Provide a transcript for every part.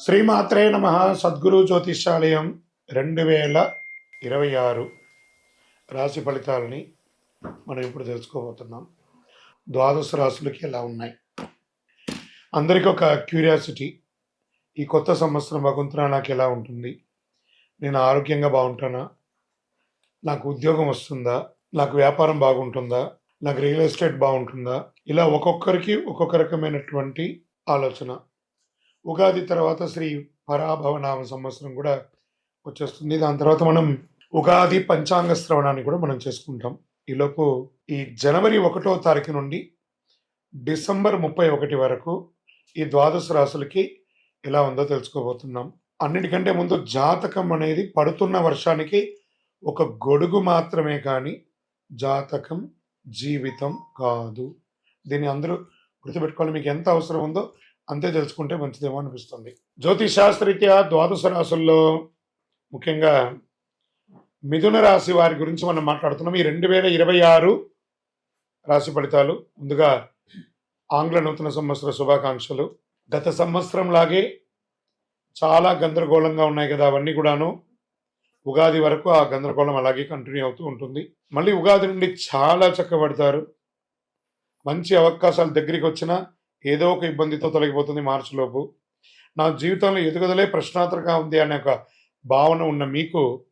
శ్రీమాత్రే నమ. సద్గురు జ్యోతిషాలయం రెండు వేల ఇరవై ఆరు రాశి ఫలితాలని మనం ఇప్పుడు తెలుసుకోబోతున్నాం. ద్వాదశ రాశులకి ఎలా ఉన్నాయి? అందరికీ ఒక క్యూరియాసిటీ ఈ కొత్త సంవత్సరం భగవంతున నాకు ఎలా ఉంటుంది? నేను ఆరోగ్యంగా బాగుంటానా? నాకు ఉద్యోగం వస్తుందా? నాకు వ్యాపారం బాగుంటుందా? నాకు రియల్ ఎస్టేట్ బాగుంటుందా? ఇలా ఒక్కొక్కరికి ఒక్కొక్క రకమైనటువంటి ఆలోచన. ఉగాది తర్వాత శ్రీ పరాభవనామ సంవత్సరం కూడా వచ్చేస్తుంది. దాని తర్వాత మనం ఉగాది పంచాంగ శ్రవణాన్ని కూడా మనం చేసుకుంటాం. ఈలోపు ఈ జనవరి ఒకటో తారీఖు నుండి డిసెంబర్ ముప్పై ఒకటి వరకు ఈ ద్వాదశ రాశులకి ఎలా ఉందో తెలుసుకోబోతున్నాం. అన్నిటికంటే ముందు జాతకం అనేది పడుతున్న వర్షానికి ఒక గొడుగు మాత్రమే కానీ జాతకం జీవితం కాదు. దీన్ని అందరూ గుర్తుపెట్టుకోవాలి. మీకు ఎంత అవసరం ఉందో అంతే తెలుసుకుంటే మంచిదేమో అనిపిస్తుంది. జ్యోతిషాస్త్రీత్యా ద్వాదశ రాశుల్లో ముఖ్యంగా మిథున రాశి వారి గురించి మనం మాట్లాడుతున్నాం. ఈ రెండు వేల ఇరవై ఆరు రాశి ఫలితాలు ముందుగా ఆంగ్ల నూతన సంవత్సర శుభాకాంక్షలు. గత సంవత్సరం లాగే చాలా గందరగోళంగా ఉన్నాయి కదా అవన్నీ కూడాను. ఉగాది వరకు ఆ గందరగోళం అలాగే కంటిన్యూ అవుతూ ఉంటుంది. మళ్ళీ ఉగాది నుండి చాలా చక్కబడతారు. మంచి అవకాశాలు దగ్గరికి వచ్చినా ఏదో ఒక ఇబ్బందితో తొలగిపోతుంది మార్చిలోపు. నా జీవితంలో ఎదుగుదలే ప్రశ్నార్థకంగా ఉంది అనే ఒక భావన ఉన్న మీకు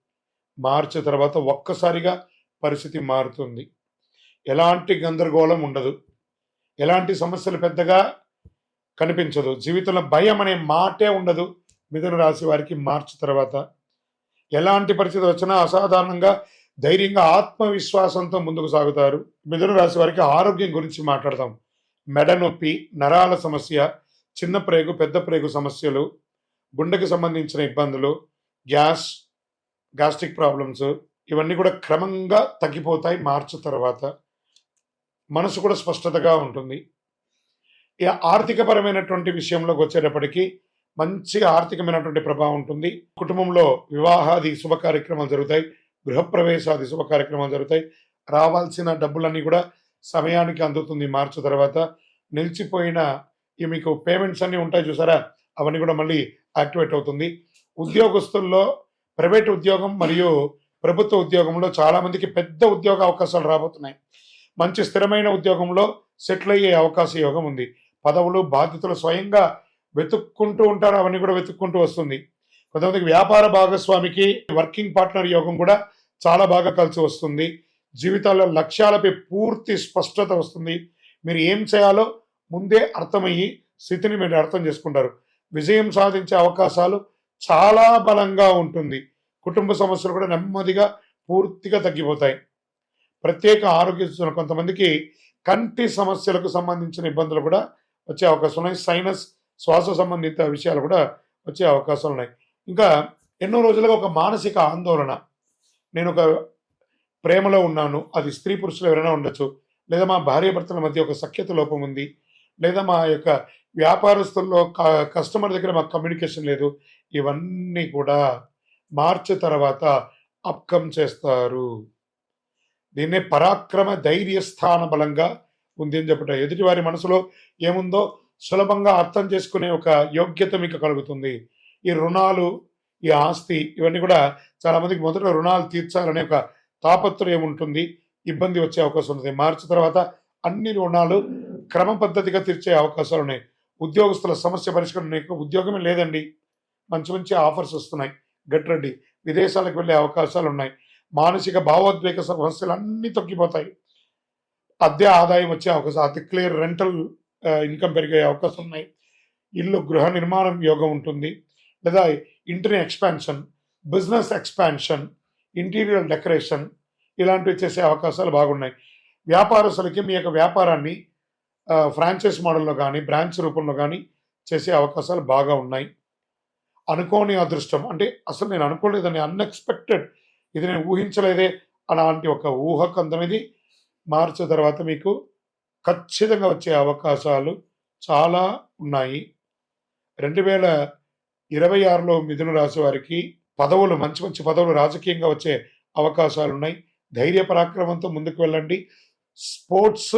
మార్చి తర్వాత ఒక్కసారిగా పరిస్థితి మారుతుంది. ఎలాంటి గందరగోళం ఉండదు. ఎలాంటి సమస్యలు పెద్దగా కనిపించదు. జీవితంలో భయం అనే మాటే ఉండదు. మిథున రాశి వారికి మార్చి తర్వాత. ఎలాంటి పరిస్థితి వచ్చినా అసాధారణంగా ధైర్యంగా ఆత్మవిశ్వాసంతో ముందుకు సాగుతారు. మిథున రాశి వారికి ఆరోగ్యం గురించి మాట్లాడతాం మెడ నొప్పి నరాల సమస్య చిన్న ప్రేగు పెద్ద ప్రేగు సమస్యలు గుండెకి సంబంధించిన ఇబ్బందులు గ్యాస్ గ్యాస్ట్రిక్ ప్రాబ్లమ్స్ ఇవన్నీ కూడా క్రమంగా తగ్గిపోతాయి మార్చి తర్వాత. మనసు కూడా స్పష్టతగా ఉంటుంది. ఇక ఆర్థికపరమైనటువంటి విషయంలోకి వచ్చేటప్పటికీ మంచి ఆర్థికమైనటువంటి ప్రభావం ఉంటుంది. కుటుంబంలో వివాహాది శుభ కార్యక్రమాలు జరుగుతాయి గృహప్రవేశాది శుభ కార్యక్రమాలు జరుగుతాయి. రావాల్సిన డబ్బులన్నీ కూడా సమయానికి అందుతుంది మార్చి తర్వాత. నిలిచిపోయిన ఈ మీకు పేమెంట్స్ అన్నీ ఉంటాయి చూసారా? అవన్నీ కూడా మళ్ళీ యాక్టివేట్ అవుతుంది. ఉద్యోగస్తుల్లో ప్రైవేట్ ఉద్యోగం మరియు ప్రభుత్వ ఉద్యోగంలో చాలామందికి పెద్ద ఉద్యోగ అవకాశాలు రాబోతున్నాయి. మంచి స్థిరమైన ఉద్యోగంలో సెటిల్ అయ్యే అవకాశ యోగం ఉంది. పదవులు బాధ్యతలు స్వయంగా వెతుక్కుంటూ ఉంటారు. అవన్నీ కూడా వెతుక్కుంటూ వస్తుంది. కొంతమందికి వ్యాపార భాగస్వామికి వర్కింగ్ పార్ట్నర్ యోగం కూడా చాలా బాగా కలిసి వస్తుంది. జీవితాల్లో లక్ష్యాలపై పూర్తి స్పష్టత వస్తుంది. మీరు ఏం చేయాలో ముందే అర్థమయ్యి స్థితిని మీరు అర్థం చేసుకుంటారు. విజయం సాధించే అవకాశాలు చాలా బలంగా ఉంటుంది. కుటుంబ సమస్యలు కూడా నెమ్మదిగా పూర్తిగా తగ్గిపోతాయి. ప్రత్యేక ఆరోగ్య సూచన కొంతమందికి కంటి సమస్యలకు సంబంధించిన ఇబ్బందులు కూడా వచ్చే అవకాశం ఉన్నాయి. సైనస్ శ్వాస సంబంధిత విషయాలు కూడా వచ్చే అవకాశాలు ఉన్నాయి. ఇంకా ఎన్నో రోజులుగా ఒక మానసిక ఆందోళన. నేను ఒక ప్రేమలో ఉన్నాను. అది స్త్రీ పురుషులు ఎవరైనా ఉండొచ్చు. లేదా మా భార్యాభర్తల మధ్య ఒక సఖ్యత లోపం ఉంది లేదా మా యొక్క వ్యాపారస్తుల్లో కస్టమర్ దగ్గర మాకు కమ్యూనికేషన్ లేదు ఇవన్నీ కూడా మార్చి తర్వాత అప్కం చేస్తారు. దీన్నే పరాక్రమ ధైర్య స్థాన బలంగా ఉంది అని చెప్పట. ఎదుటి వారి మనసులో ఏముందో సులభంగా అర్థం చేసుకునే ఒక యోగ్యత మీకు కలుగుతుంది. ఈ రుణాలు ఈ ఆస్తి ఇవన్నీ కూడా చాలామందికి మొదట రుణాలు తీర్చాలనే ఒక తాపత్రయం ఉంటుంది. ఇబ్బంది వచ్చే అవకాశం ఉంది మార్చి తర్వాత అన్ని రుణాలు క్రమ పద్ధతిగా తీర్చే అవకాశాలు ఉన్నాయి. ఉద్యోగస్తుల సమస్య పరిష్కారం ఉద్యోగమే లేదండి. మంచి మంచి ఆఫర్స్ వస్తున్నాయి. గట్ రెడ్డి విదేశాలకు వెళ్ళే అవకాశాలు ఉన్నాయి. మానసిక భావోద్వేగ సమస్యలు అన్నీ తగ్గిపోతాయి అద్దె ఆదాయం వచ్చే అవకాశం అతి క్లియర్ రెంటల్ ఇన్కమ్ పెరిగే అవకాశం ఉన్నాయి. ఇల్లు గృహ నిర్మాణం యోగం ఉంటుంది. లేదా ఇంటర్ని expansion business expansion interior decoration ఇలాంటివి చేసే అవకాశాలు బాగున్నాయి. వ్యాపారస్తులకి మీ యొక్క వ్యాపారాన్ని ఫ్రాంచైజ్ మోడల్లో కానీ బ్రాంచ్ రూపంలో కానీ చేసే అవకాశాలు బాగా ఉన్నాయి. అనుకోని అదృష్టం అంటే అసలు నేను అనుకోలేదని అన్ఎక్స్పెక్టెడ్ ఇది నేను ఊహించలేదే అలాంటి ఒక ఊహకు అందనేది. మార్చి తర్వాత మీకు ఖచ్చితంగా వచ్చే అవకాశాలు చాలా ఉన్నాయి. రెండు వేల ఇరవై ఆరులో మిథున రాశి వారికి పదవులు మంచి మంచి పదవులు రాజకీయంగా వచ్చే అవకాశాలు ఉన్నాయి. ధైర్య పరాక్రమంతో ముందుకు వెళ్ళండి. స్పోర్ట్స్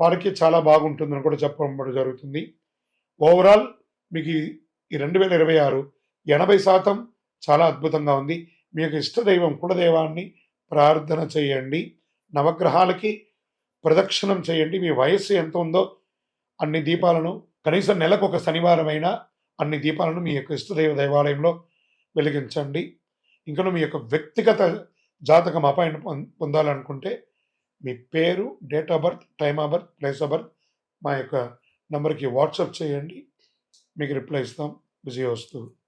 వారికి చాలా బాగుంటుందని కూడా చెప్పడం జరుగుతుంది. ఓవరాల్ మీకు ఈ- రెండు వేల ఇరవై ఆరు ఎనభై శాతం చాలా అద్భుతంగా ఉంది. మీ యొక్క ఇష్టదైవం కులదైవాన్ని ప్రార్థన చేయండి. నవగ్రహాలకి ప్రదక్షిణం చేయండి. మీ వయస్సు ఎంత ఉందో అన్ని దీపాలను కనీసం నెలకు ఒక శనివారమైనా అన్ని దీపాలను మీ యొక్క ఇష్టదైవ దేవాలయంలో వెలిగించండి. ఇంకా మీ యొక్క వ్యక్తిగత జాతకం అపాయింట్ పొందాలనుకుంటే మీ పేరు date of birth time of birth place of birth మా యొక్క నంబర్కి వాట్సాప్ చేయండి. మీకు రిప్లై ఇస్తాం. విజయ వస్తువు